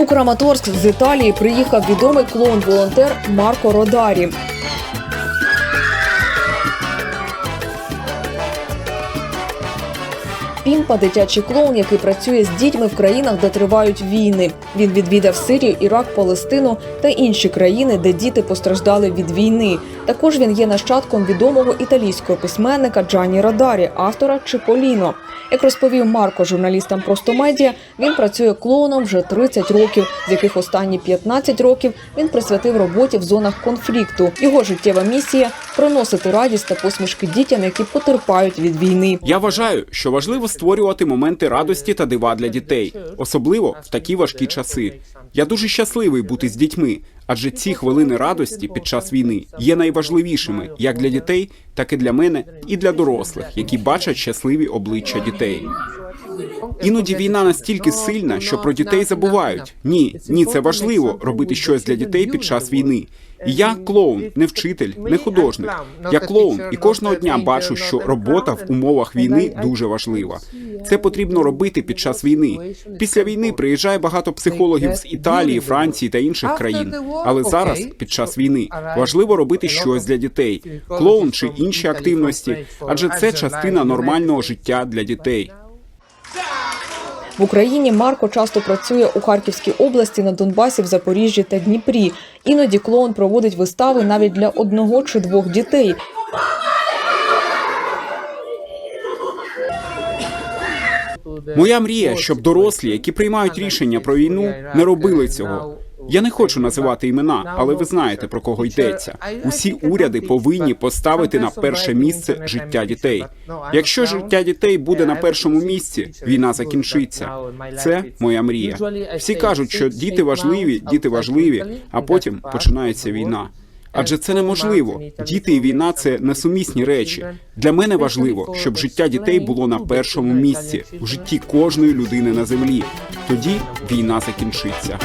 У Краматорськ з Італії приїхав відомий клоун-волонтер Марко Родарі. Пімпа дитячий клоун, який працює з дітьми в країнах, де тривають війни. Він відвідав Сирію, Ірак, Палестину та інші країни, де діти постраждали від війни. Також він є нащадком відомого італійського письменника Джанні Радарі, автора Чиполіно. Як розповів Марко журналістам Простомедіа, він працює клоуном вже 30 років, з яких останні 15 років він присвятив роботі в зонах конфлікту. Його життєва місія приносити радість та посмішки дітям, які потерпають від війни. Я вважаю, що важливо створювати моменти радості та дива для дітей, особливо в такі важкі часи. Я дуже щасливий бути з дітьми, адже ці хвилини радості під час війни є найважливішими як для дітей, так і для мене, і для дорослих, які бачать щасливі обличчя дітей. Іноді війна настільки сильна, що про дітей забувають. Ні, ні, це важливо робити щось для дітей під час війни. І я клоун, не вчитель, не художник. Я клоун, і кожного дня бачу, що робота в умовах війни дуже важлива. Це потрібно робити під час війни. Після війни приїжджає багато психологів з Італії, Франції та інших країн. Але зараз, під час війни, важливо робити щось для дітей, клоун чи інші активності, адже це частина нормального життя для дітей. В Україні Марко часто працює у Харківській області, на Донбасі, в Запоріжжі та Дніпрі. Іноді клоун проводить вистави навіть для одного чи двох дітей. Моя мрія, щоб дорослі, які приймають рішення про війну, не робили цього. Я не хочу називати імена, але ви знаєте про кого йдеться. Усі уряди повинні поставити на перше місце життя дітей. Якщо життя дітей буде на першому місці, війна закінчиться. Це моя мрія. Всі кажуть, що діти важливі, діти важливі, а потім починається війна. Адже це неможливо. Діти і війна це несумісні речі. Для мене важливо, щоб життя дітей було на першому місці в житті кожної людини на землі. Тоді війна закінчиться.